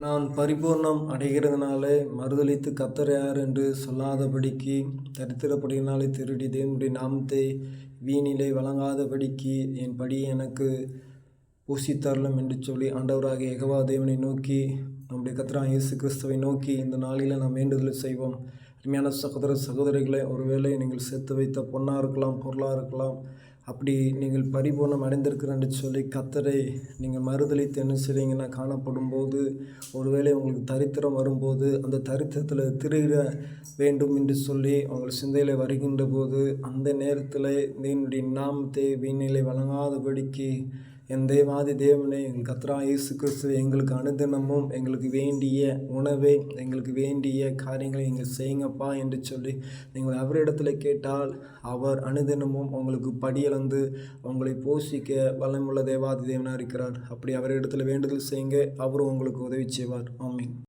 நான் பரிபூர்ணம் அடைகிறதுனாலே மறுதளித்து கத்தர் யார் என்று சொல்லாதபடிக்கு தரித்திரப்படியினாலே திருடி தேவனுடைய நாமத்தை வீணிலை வழங்காதபடிக்கு என் படி எனக்கு பூசித்தரலும் என்று சொல்லி ஆண்டவராக எகவா தேவனை நோக்கி நம்முடைய கத்ரா இயேசு கிறிஸ்துவை நோக்கி இந்த நாளில் நாம் வேண்டுதல் செய்வோம். அருமையான சகோதர சகோதரிகளை ஒருவேளை நீங்கள் சேர்த்து வைத்த பொண்ணாக இருக்கலாம் பொருளாக இருக்கலாம் அப்படி நீங்கள் பரிபூர்ணம் அடைந்திருக்கிறேன் என்று சொல்லி கத்தரை நீங்கள் மறுதளித்து என்ன செய்றீங்கன்னா காணப்படும் போது ஒருவேளை உங்களுக்கு தரித்திரம் வரும்போது அந்த தரித்திரத்தில் திருகிற வேண்டும் என்று சொல்லி உங்கள் சிந்தையில் வருகின்ற போது அந்த நேரத்தில் என்னுடைய நாமத்தை வீணிலை வழங்காதபடிக்கு என் தேவாதி தேவனே எங்கள் கத்ரா இயேசு கிறிஸ்து எங்களுக்கு அனுதினமும் எங்களுக்கு வேண்டிய உணவை எங்களுக்கு வேண்டிய காரியங்களை நீங்கள் செய்யுங்கப்பா என்று சொல்லி நீங்கள் அவரிடத்தில் கேட்டால் அவர் அனுதினமும் உங்களுக்கு படியளந்து உங்களை போஷிக்க வல்லமுள்ள தேவாதி தேவனாக இருக்கிறார் அப்படி அவரிடத்தில் வேண்டுதல் செய்யுங்க அவரும் உங்களுக்கு உதவி செய்வார். ஆமீன்.